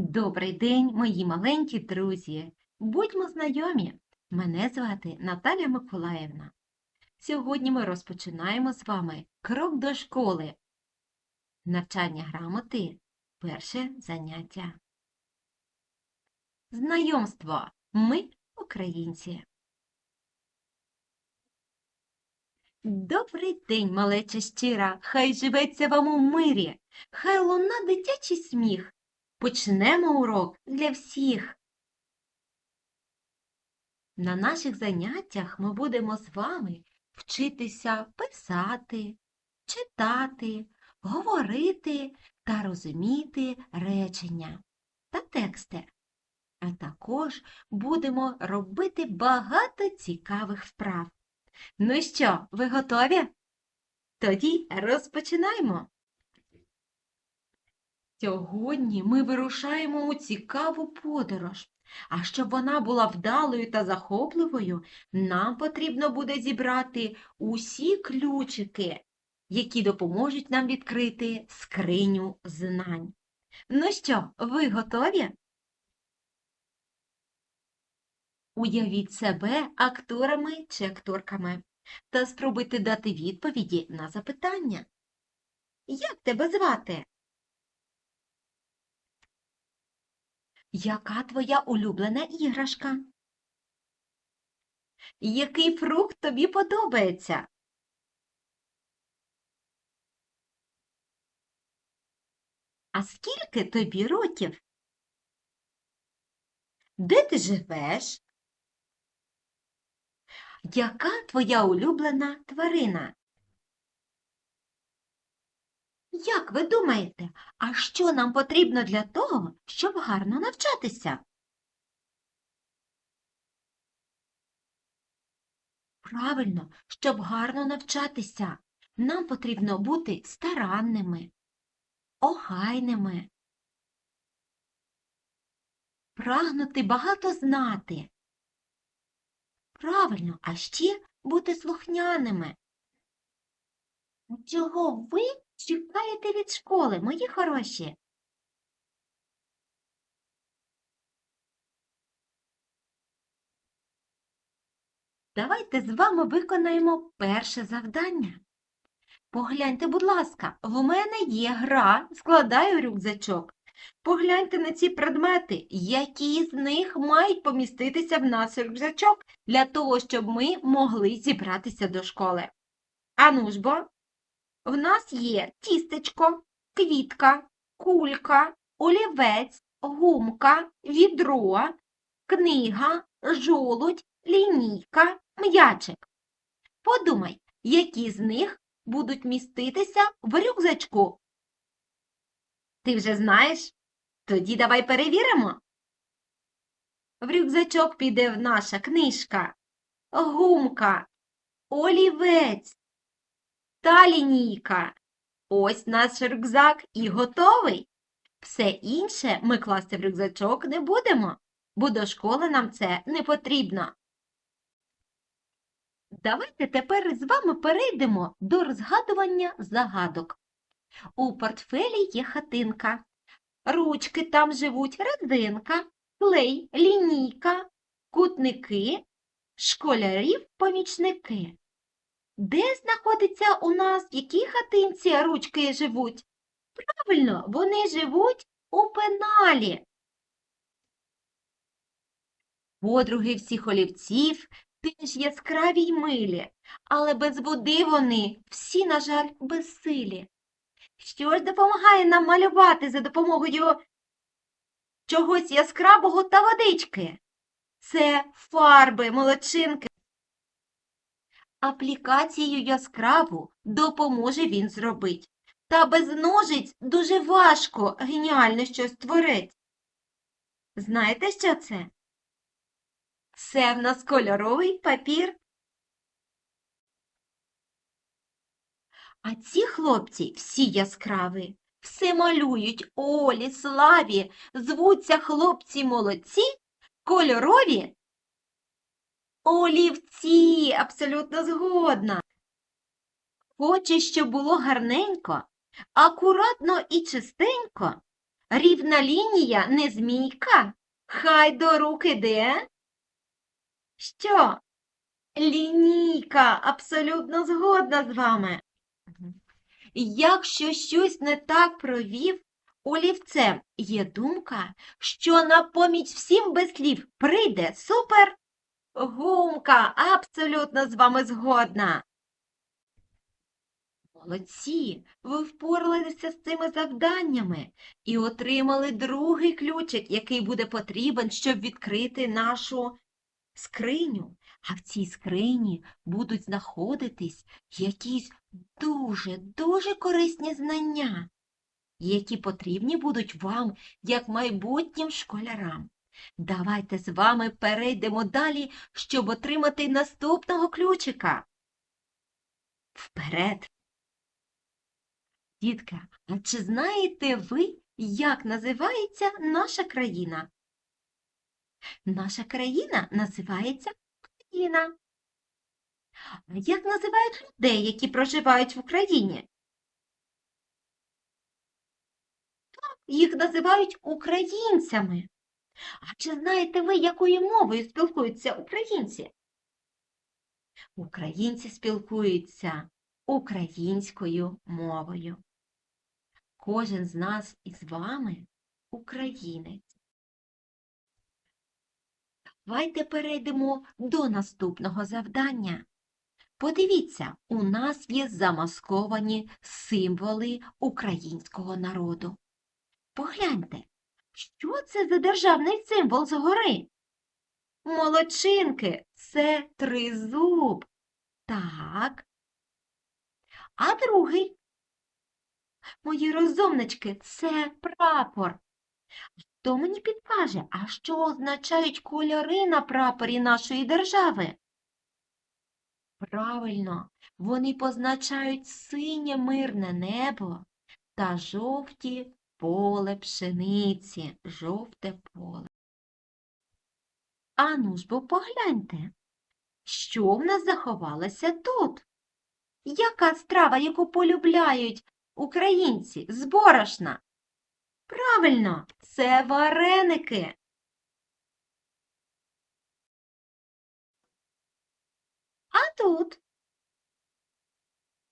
Добрий день, мої маленькі друзі! Будьмо знайомі! Мене звати Наталя Миколаївна. Сьогодні ми розпочинаємо з вами крок до школи. Навчання грамоти перше заняття. Знайомство. Ми українці. Добрий день, малеча щира! Хай живеться вам у мирі, хай луна дитячий сміх. Почнемо урок для всіх. На наших заняттях ми будемо з вами вчитися писати, читати, говорити та розуміти речення та тексти. А також будемо робити багато цікавих вправ. Ну що, ви готові? Тоді розпочинаємо. Сьогодні ми вирушаємо у цікаву подорож. А щоб вона була вдалою та захопливою, нам потрібно буде зібрати усі ключики, які допоможуть нам відкрити скриню знань. Ну що, ви готові? Уявіть себе акторами чи акторками та спробуйте дати відповіді на запитання. Як тебе звати? Яка твоя улюблена іграшка? Який фрукт тобі подобається? А скільки тобі років? Де ти живеш? Яка твоя улюблена тварина? Як ви думаєте, а що нам потрібно для того, щоб гарно навчатися? Правильно, щоб гарно навчатися, нам потрібно бути старанними, охайними, прагнути багато знати. Правильно, а ще бути слухняними. Чого ви чекаєте від школи, мої хороші? Давайте з вами виконаємо перше завдання. Погляньте, будь ласка, в мене є гра, складаю рюкзачок. Погляньте на ці предмети, які з них мають поміститися в наш рюкзачок для того, щоб ми могли зібратися до школи. Ану ж бо, в нас є тістечко, квітка, кулька, олівець, гумка, відро, книга, жолудь, лінійка, м'ячик. Подумай, які з них будуть міститися в рюкзачку. Ти вже знаєш? Тоді давай перевіримо. В рюкзачок піде наша книжка, гумка, олівець та лінійка. Ось наш рюкзак і готовий. Все інше ми класти в рюкзачок не будемо, бо до школи нам це не потрібно. Давайте тепер з вами перейдемо до розгадування загадок. У портфелі є хатинка. Ручки там живуть резинка, клей, лінійка, кутники, школярів помічники. Де знаходиться у нас в якій хатинці ручки живуть? Правильно, вони живуть у пеналі. Подруги всіх олівців теж яскраві й милі, але без води вони всі, на жаль, безсилі. Що ж допомагає нам малювати за допомогою чогось яскравого та водички? Це фарби, молодчинки. Аплікацію яскраву допоможе він зробить. Та без ножиць дуже важко геніально щось створити. Знаєте, що це? Це в нас кольоровий папір. А ці хлопці всі яскраві, все малюють Олі, славі, звуться хлопці молодці, кольорові. Олівці, абсолютно згодна. Хоче, щоб було гарненько, акуратно і чистенько, Рівна лінія не змійка, хай до рук іде. Що? Лінійка, абсолютно згодна з вами. Якщо щось не так провів, олівцем є думка, що на поміч всім без слів прийде супер. Гумка, абсолютно з вами згодна. Молодці, ви впоралися з цими завданнями і отримали другий ключик, який буде потрібен, щоб відкрити нашу скриню. А в цій скрині будуть знаходитись якісь дуже, дуже корисні знання, які потрібні будуть вам, як майбутнім школярам. Давайте з вами перейдемо далі, щоб отримати наступного ключика. Вперед! Дітка, а чи знаєте ви, як називається наша країна? Наша країна називається Україна. А як називають людей, які проживають в Україні? Так, їх називають українцями. А чи знаєте ви, якою мовою спілкуються українці? Українці спілкуються українською мовою. Кожен з нас із вами українець. Давайте перейдемо до наступного завдання. Подивіться, у нас є замасковані символи українського народу. Погляньте, що це за державний символ згори? Молодчинки, це тризуб. Так. А другий? Мої розумнички, це прапор. Хто мені підкаже, а що означають кольори на прапорі нашої держави? Правильно, вони позначають синє мирне небо та жовті поле пшениці, жовте поле. Ану ж бо погляньте, що в нас заховалося тут? Яка страва, яку полюбляють українці з борошна? Правильно, це вареники. А тут?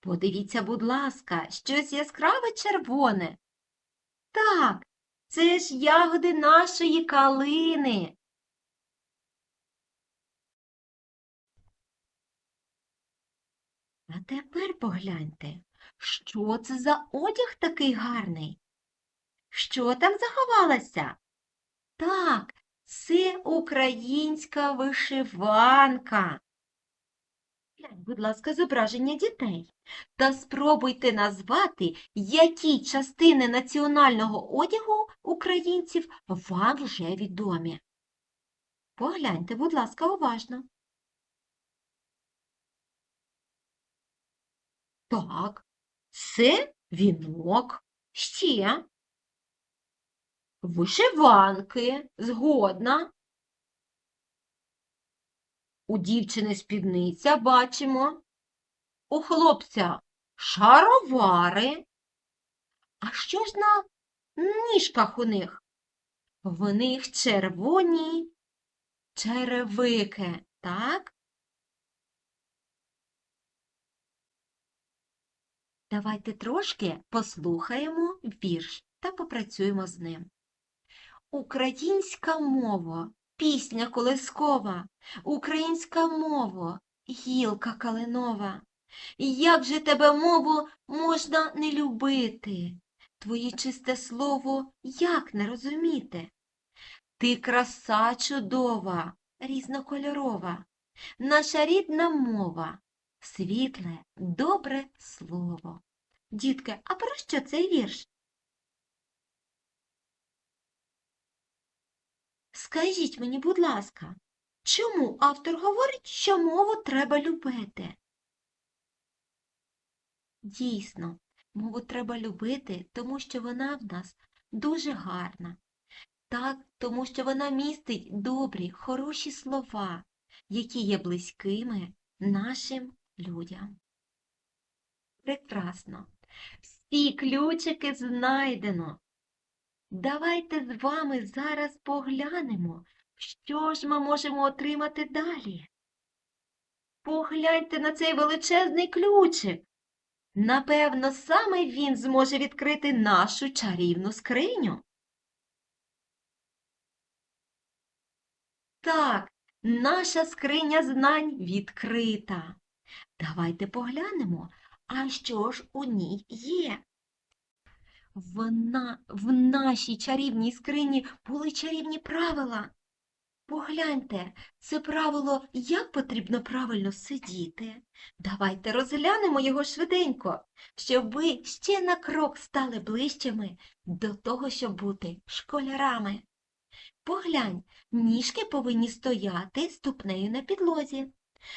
Подивіться, будь ласка, щось яскраве червоне. Так, це ж ягоди нашої калини. А тепер погляньте, що це за одяг такий гарний? Що там заховалося? Так, це українська вишиванка. Будь ласка, зображення дітей. Та спробуйте назвати, які частини національного одягу українців вам вже відомі. Погляньте, будь ласка, уважно. Так, це вінок. Ще. Вишиванки, згодна. У дівчини спідниця бачимо. У хлопця шаровари. А що ж на ніжках у них? В них червоні черевики, так? Давайте трошки послухаємо вірш та попрацюємо з ним. Українська мова, пісня колискова, українська мова, гілка калинова. Як же тебе, мову, можна не любити? Твоє чисте слово як не розуміти? Ти краса чудова, різнокольорова, наша рідна мова, світле, добре слово. Дітки, а про що цей вірш? Скажіть мені, будь ласка, чому автор говорить, що мову треба любити? Дійсно, мову треба любити, тому що вона в нас дуже гарна. Так, тому що вона містить добрі, хороші слова, які є близькими нашим людям. Прекрасно. Всі ключики знайдено. Давайте з вами зараз поглянемо, що ж ми можемо отримати далі. Погляньте на цей величезний ключик. Напевно, саме він зможе відкрити нашу чарівну скриню. Так, наша скриня знань відкрита. Давайте поглянемо, а що ж у ній є. Вона, в нашій чарівній скрині були чарівні правила. Погляньте, це правило, як потрібно правильно сидіти. Давайте розглянемо його швиденько, щоб ви ще на крок стали ближчими до того, щоб бути школярами. Поглянь, ніжки повинні стояти ступнею на підлозі.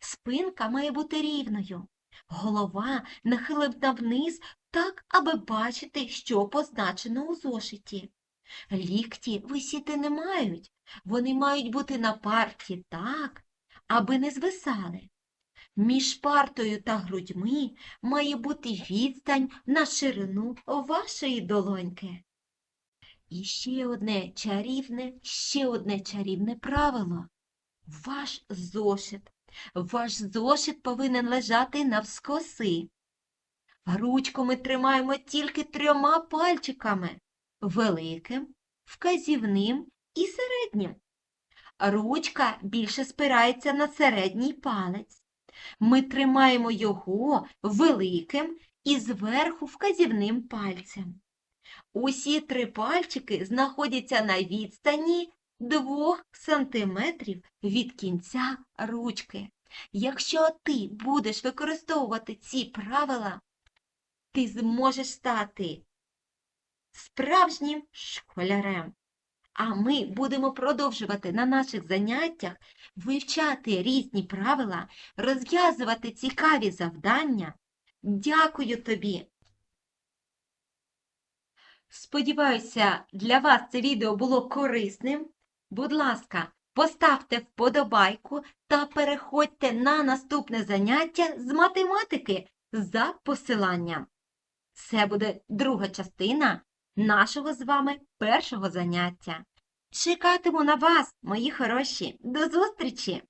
Спинка має бути рівною. Голова нахилена вниз так, аби бачити, що позначено у зошиті. Лікті висіти не мають, вони мають бути на парті так, аби не звисали. Між партою та грудьми має бути відстань на ширину вашої долоньки. І ще одне чарівне, ще одне чарівне правило. Ваш зошит. Ваш зошит повинен лежати навскоси. Ручку ми тримаємо тільки трьома пальчиками великим, вказівним і середнім. Ручка більше спирається на середній палець. Ми тримаємо його великим і зверху вказівним пальцем. Усі три пальчики знаходяться на відстані 2 сантиметрів від кінця ручки. Якщо ти будеш використовувати ці правила, ти зможеш стати справжнім школярем. А ми будемо продовжувати на наших заняттях вивчати різні правила, розв'язувати цікаві завдання. Дякую тобі! Сподіваюся, для вас це відео було корисним. Будь ласка, поставте вподобайку та переходьте на наступне заняття з математики за посиланням. Це буде друга частина нашого з вами першого заняття. Чекатиму на вас, мої хороші. До зустрічі!